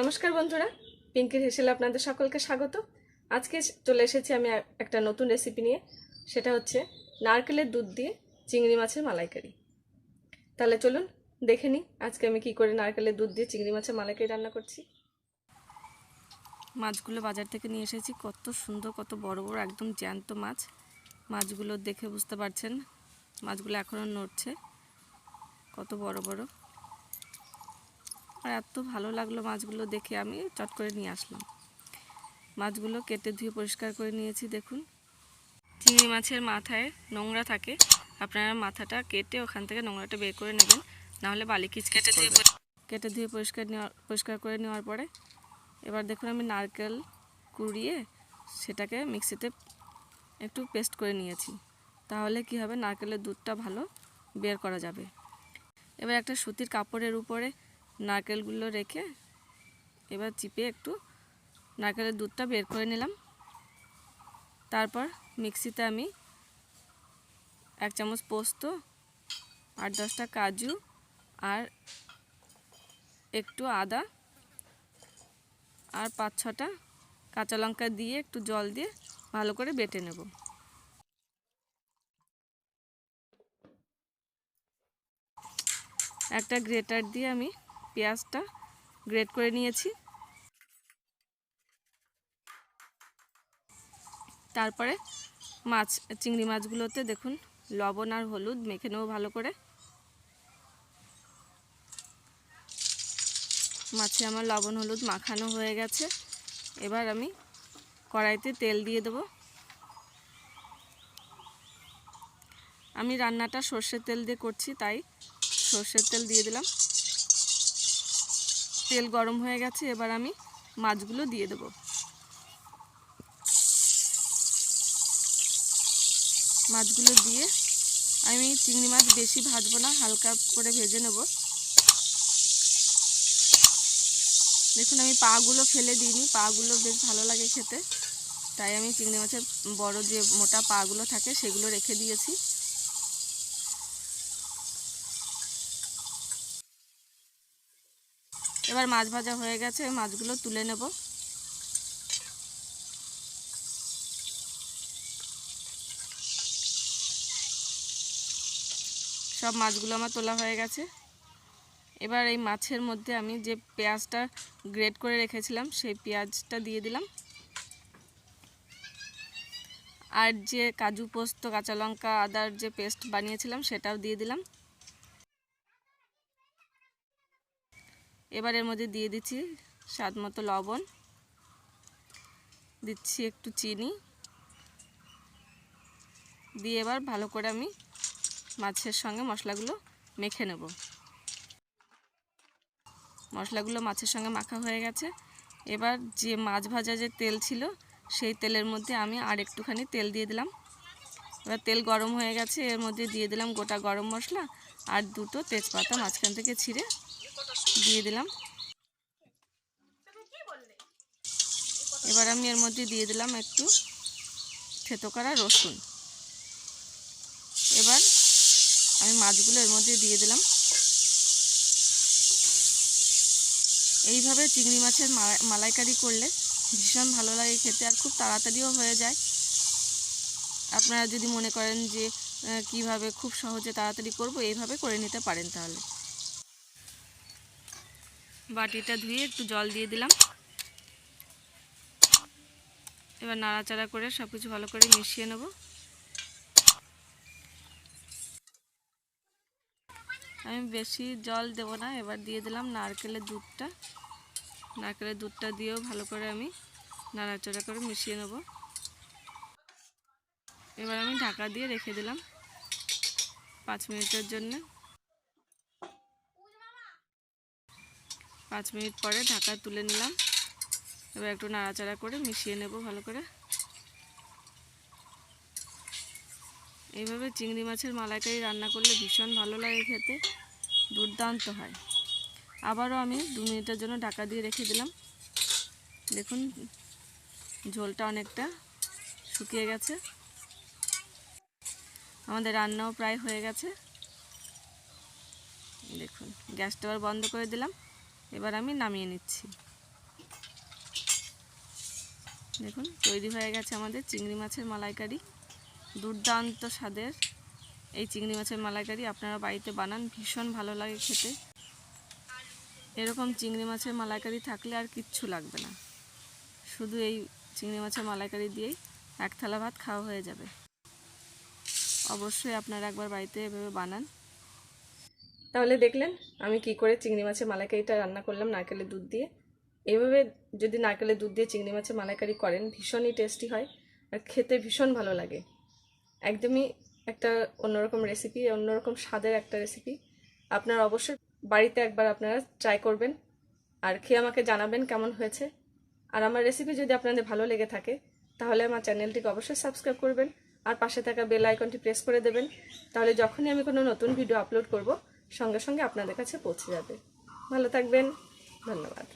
নমস্কার বন্ধুরা, পিঙ্কির হেসেলে আপনাদের সকলকে স্বাগত। আজকে চলে এসেছি আমি একটা নতুন রেসিপি নিয়ে, সেটা হচ্ছে নারকেলের দুধ দিয়ে চিংড়ি মাছের মালাইকারি। তাহলে চলুন দেখে নিই আজকে আমি কি করে নারকেলের দুধ দিয়ে চিংড়ি মাছের মালাইকারি রান্না করছি। মাছগুলো বাজার থেকে নিয়ে এসেছি, কত সুন্দর, কত বড় বড়, একদম জ্যান্ত মাছ। মাছগুলো দেখে বুঝতে পারছেন, মাছগুলো এখনও নড়ছে, কত বড় বড়। আর এত ভালো লাগল মাছগুলো দেখে আমি চট করে নিয়ে আসলাম। মাছগুলো কেটে ধুয়ে পরিষ্কার করে নিয়েছি দেখুন। চিংড়ি মাছের মাথায় নোংরা থাকে আপনারা মাথাটা কেটে ওখান থেকে নোংরাটা বের করে নেবেন নাহলে বালি কিচ কেটে ধুয়ে কেটে ধুয়ে পরিষ্কার নেওয়া পরিষ্কার করে নেওয়ার পরে এবার দেখুন আমি নারকেল কুড়িয়ে সেটাকে মিক্সিতে একটু পেস্ট করে নিয়েছি। তাহলে কি হবে? নারকেলের দুধটা ভালো বের করা যাবে। এবার একটা সুতির কাপড়ের উপরে নারকেলগুলো রেখে এবার চিপে একটু নারকেলের দুধটা বের করে নিলাম। তারপর মিক্সিতে আমি এক চামচ পোস্ত আর দশটা কাজু আর একটু আদা আর পাঁচ ছটা কাঁচা লঙ্কা দিয়ে একটু জল দিয়ে ভালো করে বেটে নেব। একটা গ্রেটার দিয়ে আমি পেঁয়াজটা গ্রেট করে নিয়েছি। তারপরে মাছ, চিংড়ি মাছগুলোতে দেখুন, লবণ আর হলুদ মেখে নেব ভালো করে। মাছে আমার লবণ হলুদ মাখানো হয়ে গেছে। এবার আমি কড়াইতে তেল দিয়ে দেবো। আমি রান্নাটা সর্ষের তেল দিয়ে করছি, তাই সর্ষের তেল দিয়ে দিলাম। তেল গরম হয়ে গেছে, এবার আমি মাছগুলো দিয়ে দেব। মাছগুলো দিয়ে আমি চিংড়ি মাছ বেশি ভাজবো না, হালকা করে ভেজে নেব। দেখুন, আমি পাগুলো ফেলে দিইনি, পাগুলো বেশ ভালো লাগে খেতে। তাই আমি চিংড়ি মাছের বড় যে মোটা পাগুলো থাকে, সেগুলো রেখে দিয়েছি। এবার মাছ ভাজা হয়ে গেছে মাছগুলো তুলে নেব। সব মাছগুলো আমার তোলা হয়ে গেছে। এবার এই মাছের মধ্যে আমি যে পেঁয়াজটা গ্রেট করে রেখেছিলাম, সেই পেঁয়াজটা দিয়ে দিলাম। আর যে কাজু পোস্ত, কাঁচা লঙ্কা, আদার যে পেস্ট বানিয়েছিলাম, সেটাও দিয়ে দিলাম। এবার এর মধ্যে দিয়ে দিচ্ছি স্বাদ মতো লবণ। দিচ্ছি একটু চিনি। দিয়ে এবার ভালো করে আমি মাছের সঙ্গে মশলাগুলো মেখে নেব। মশলাগুলো মাছের সঙ্গে মাখা হয়ে গেছে। এবার যে মাছ ভাজা যে তেল ছিল, সেই তেলের মধ্যে আমি আর একটুখানি তেল দিয়ে দিলাম। এবার তেল গরম হয়ে গেছে, এর মধ্যে দিয়ে দিলাম গোটা গরম মশলা আর দুটো তেজপাতা মাঝখান থেকে ছিঁড়ে দিয়ে দিলাম। এবার আমি এর মধ্যে দিয়ে দিলাম একটু থেতো করা রসুন। এবার আমি মাছগুলো এর মধ্যে দিয়ে দিলাম। এইভাবে চিংড়ি মাছের মালা- মালাইকারি করলে ভীষণ ভালো লাগে খেতে আর খুব তাড়াতাড়িও হয়ে যায়। আপনারা যদি মনে করেন যে কীভাবে খুব সহজে তাড়াতাড়ি করব, এইভাবে করে নিতে পারেন তাহলে। বাটিটা ধুয়ে একটু জল দিয়ে দিলাম। এবার নাড়াচাড়া করে সব কিছু ভালো করে মিশিয়ে নেব। আমি বেশি জল দেব না, এবার দিয়ে দিলাম নারকেলের দুধটা। নারকেলের দুধটা দিয়েও ভালো করে আমি নাড়াচাড়া করে মিশিয়ে নেব। এবার আমি ঢাকা দিয়ে রেখে দিলাম পাঁচ মিনিটের জন্য। পাঁচ মিনিট পরে ঢাকা তুলে নিলাম। এবার একটু নাড়াচাড়া করে মিশিয়ে নেব ভালো করে। এইভাবে চিংড়ি মাছের মালাইকারি রান্না করলে ভীষণ ভালো লাগে খেতে, দুর্দান্ত হয়। আবারও আমি দু মিনিটের জন্য ঢাকা দিয়ে রেখে দিলাম। দেখুন, ঝোলটা অনেকটা শুকিয়ে গেছে। আমাদের রান্নাও প্রায় হয়ে গেছে। দেখুন, গ্যাসটা আবার বন্ধ করে দিলাম। এবার আমি নামিয়ে নিচ্ছি। দেখুন, তৈরি হয়ে গেছে আমাদের চিংড়ি মাছের মালাইকারি। দুর্দান্ত স্বাদের এই চিংড়ি মাছের মালাইকারি আপনারা বাড়িতে বানান, ভীষণ ভালো লাগে খেতে। এরকম চিংড়ি মাছের মালাইকারি থাকলে আর কিচ্ছু লাগবে না। শুধু এই চিংড়ি মাছের মালাইকারি দিয়েই এক থালা ভাত খাওয়া হয়ে যাবে। অবশ্যই আপনারা একবার বাড়িতে এভাবে বানান। তাহলে দেখলেন আমি কি করে চিংড়ি মাছের মালাইকারিটা রান্না করলাম নারকেলের দুধ দিয়ে। এইভাবে যদি নারকেলের দুধ দিয়ে চিংড়ি মাছের মালাইকারি করেন, ভীষণই টেস্টি হয় আর খেতে ভীষণ ভালো লাগে। একদমই একটা অন্যরকম রেসিপি অন্যরকম স্বাদের একটা রেসিপি আপনারা অবশ্যই বাড়িতে একবার আপনারা ট্রাই করবেন আর খেয়ে আমাকে জানাবেন কেমন হয়েছে। আর আমার রেসিপি যদি আপনাদের ভালো লেগে থাকে, তাহলে আমার চ্যানেলটিকে অবশ্যই সাবস্ক্রাইব করবেন আর পাশে থাকা বেল আইকনটি প্রেস করে দেবেন। তাহলে যখনই আমি কোনো নতুন ভিডিও আপলোড করব সঙ্গে সঙ্গে আপনাদের কাছে পৌঁছে যাবে। ভালো থাকবেন। ধন্যবাদ।